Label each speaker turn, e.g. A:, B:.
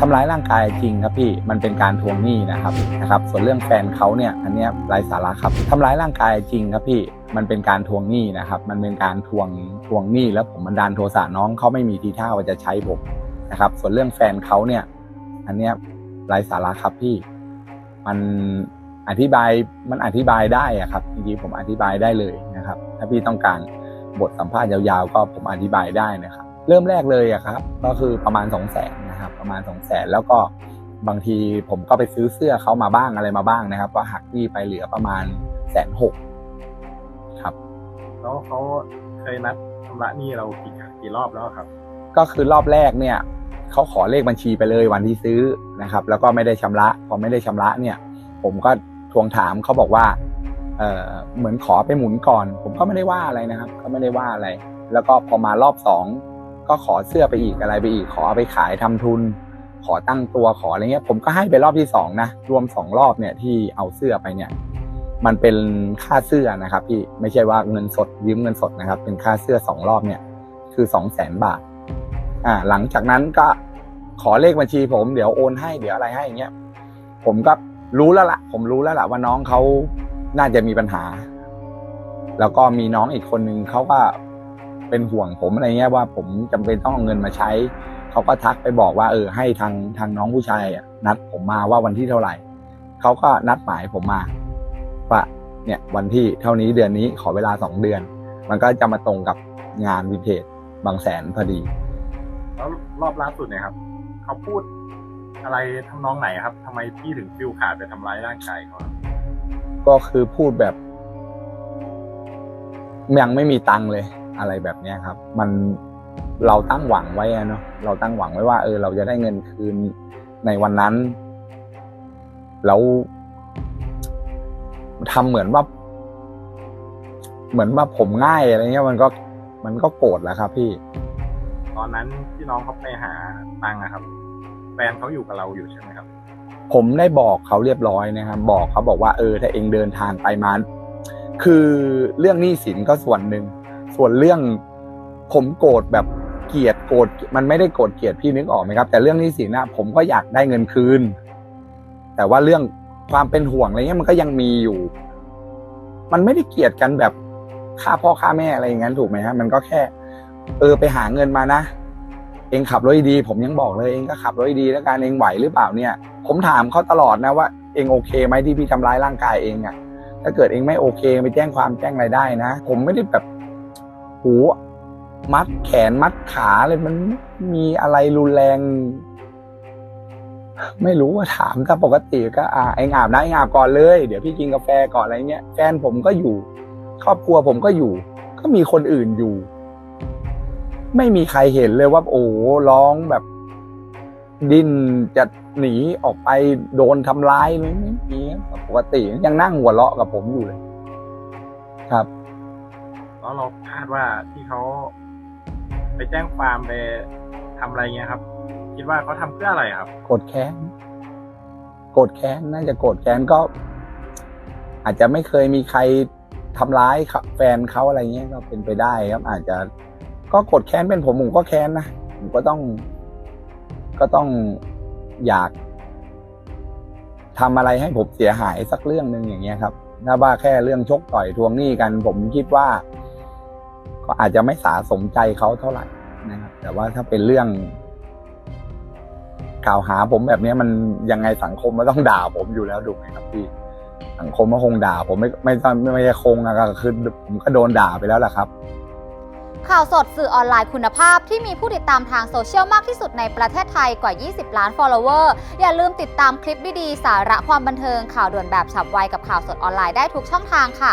A: ทำร้ายร่างกายจริงครับพี่มันเป็นการทวงหนี้นะครับนะครับ ส่วนเรื่องแฟนเขาเนี่ยอันนี้ไร้สาระครับทำร้ายร่างกายจริงครับพี่มันเป็นการทวงหนี้นะครับมันเป็นการทวงทวงหนี้แล้วผมบันดาลโทสะน้องเขาไม่มีทีท่าว่าจะใช้ผมนะครับ ส่วนเรื่องแฟนเขาเนี่ยอันนี้ไร้สาระครับพี่มันอธิบายมันอธิบายได้อะครับจริงๆผมอธิบายได้เลยนะครับ ถ้าพี่ต้องการบทสัมภาษณ์ยาวๆ ก็ผมอธิบายได้นะครับ เริ่มแรกเลยอะครับ ก็คือประมาณสองแสน นะครับประมาณสองแสนแล้วก็บางทีผมก็ไปซื้อเสื้อเขามาบ้างอะไรมาบ้างนะครับ ก็หักหนี้ไปเหลือประมาณแสนหกครับ
B: แล้วเขาเคยนัดชำระหนี้เรากี่ครั้งกี่รอบแล้วครับ
A: ก็คือรอบแรกเนี่ยเขาขอเลขบัญชีไปเลยวันที่ซื้อนะครับ แล้วก็ไม่ได้ชำระพอไม่ได้ชำระเนี่ย ผมก็ทวงถามเขาบอกว่าเออเหมือนขอไปหมุนก่อน ผมก็ไม่ได้ว่าอะไรนะครับ ก็ไม่ได้ว่าอะไร แล้วก็พอมารอบสอง ก็ขอเสื้อไปอีกอะไรไปอีก ขอเอาไปขายทำทุน ขอตั้งตัวขออะไรเงี้ย ผมก็ให้ไปรอบที่สองนะรวมสองรอบเนี่ยที่เอาเสื้อไปเนี่ย มันเป็นค่าเสื้อนะครับพี่ไม่ใช่ว่าเงินสดยืมเงินสดนะครับ เป็นค่าเสื้อสองรอบเนี่ยคือสองแสนบาทอ่าหลังจากนั้นก็ขอเลขบัญชีผมเดี๋ยวโอนให้เดี๋ยวอะไรให้อย่างเงี้ยผมก็รู้แล้วละผมรู้แล้วละว่าน้องเขาน่าจะมีปัญหา แล้วก็มีน้องอีกคนนึงเขาก็ เป็นห่วงผมอะไรเงี้ยว่าผมจำเป็นต้องเอาเงินมาใช้ เขาก็ทักไปบอกว่า เออ ให้ทางทางน้องผู้ชายอะนัดผมมาว่าวันที่เท่าไหร่ เขาก็นัดหมายผมมาว่าเนี่ยวันที่เท่านี้เดือนนี้ขอเวลาสองเดือน มันก็จะมาตรงกับงานวินเทจบางแสนพอดี
B: แล้วรอบล่าสุดเนี่ยครับ เขาพูดอะไรทำนองไหนครับทำไมพี่ถึงฟิลขาดไปทำร้ายร่างกายเขาครับ
A: ก็คือพูดแบบยังไม่มีตังค์เลย อะไรแบบเนี้ยครับ มันเราตั้งหวังไว้อะเนาะเราตั้งหวังไว้ว่า เออ เราจะได้เงินคืนในวันนั้น แล้วทำเหมือนว่า เหมือนว่าผมง่ายอะไรเงี้ย มันก็มันก็โกรธแหล้วครับ พี่
B: ตอนนั้นที่น้องเขาไปหาตังค์อะครับแฟนเขาอยู่กับเราอยู่ใช่ไหมครับ
A: ผมได้บอกเขาเรียบร้อยนะครับ บอกเขาบอกว่าเออถ้าเองเดินทางไปมาคือเรื่องหนี้สินก็ส่วนหนึ่ง ส่วนเรื่องผมโกรธแบบเกลียดโกรธมันไม่ได้โกรธเกลียดพี่นึกออกไหมครับ แต่เรื่องนี้สินะผมก็อยากได้เงินคืน แต่ว่าเรื่องความเป็นห่วงอะไรเงี้ยมันก็ยังมีอยู่ มันไม่ได้เกลียดกันแบบฆ่าพ่อฆ่าแม่อะไรอย่างนั้นถูกไหมฮะมันก็แค่ เออไปหาเงินมานะเองขับรถดี ผมยังบอกเลยเองก็ขับรถดีแล้วการเองไหวหรือเปล่าเนี่ย ผมถามเขาตลอดนะว่าเองโอเคไหมที่พี่ทำร้ายร่างกายเองอะถ้าเกิดเองไม่โอเคไปแจ้งความแจ้งอะไรได้นะ ผมไม่ได้แบบ หูมัดแขนมัดขาเลยมันมีอะไรรุนแรง ไม่รู้ว่าถามถ้าปกติก็ อ่าเองอาบนะเองอาบก่อนเลย เดี๋ยวพี่กินกาแฟก่อนอะไรเงี้ยแฟนผมก็อยู่ ครอบครัวผมก็อยู่ ก็มีคนอื่นอยู่ ไม่มีใครเห็นเลยว่า โอ้โหร้องแบบ ดิ้นจะหนีออกไปโดนทำร้ายไม่ไม่มีปกติยังนั่งหัวเราะกับผมอยู่เลย ครับ
B: แล้วเราคาดว่าที่เขาไปแจ้งความไปทำอะไรเงี้ยครับ คิดว่าเขาทำเพื่ออะไรครับ
A: โกรธแค้นโกรธแค้นน่าจะโกรธแค้นก็ อาจจะไม่เคยมีใครทำร้ายแฟนเขาอะไรเงี้ยก็เป็นไปได้ครับ อาจจะก็โกรธแค้นเป็นผมผมก็แค้นนะผมก็ต้อง ก็ต้องอยากทำอะไรให้ผมเสียหายสักเรื่องหนึ่งอย่างเงี้ยครับถ้าว่าแค่เรื่องชกต่อยทวงหนี้กัน ผมคิดว่า ก็อาจจะไม่สาสมใจเขาเท่าไหร่นะครับ แต่ว่าถ้าเป็นเรื่องกล่าวหาผมแบบนี้มันยังไงสังคมมันต้องด่าผมอยู่แล้วถูกไหมครับพี่สังคมก็คงด่า ผมไม่ไม่ไม่ไม่ใช่คงอะก็คือผมก็โดนด่าไปแล้วแหละครับ
C: ข่าวสดสื่อออนไลน์คุณภาพที่มีผู้ติดตามทางโซเชียลมากที่สุดในประเทศไทยกว่า 20 ล้าน follower อย่าลืมติดตามคลิปดีๆสาระความบันเทิงข่าวด่วนแบบฉับไวกับข่าวสดออนไลน์ได้ทุกช่องทางค่ะ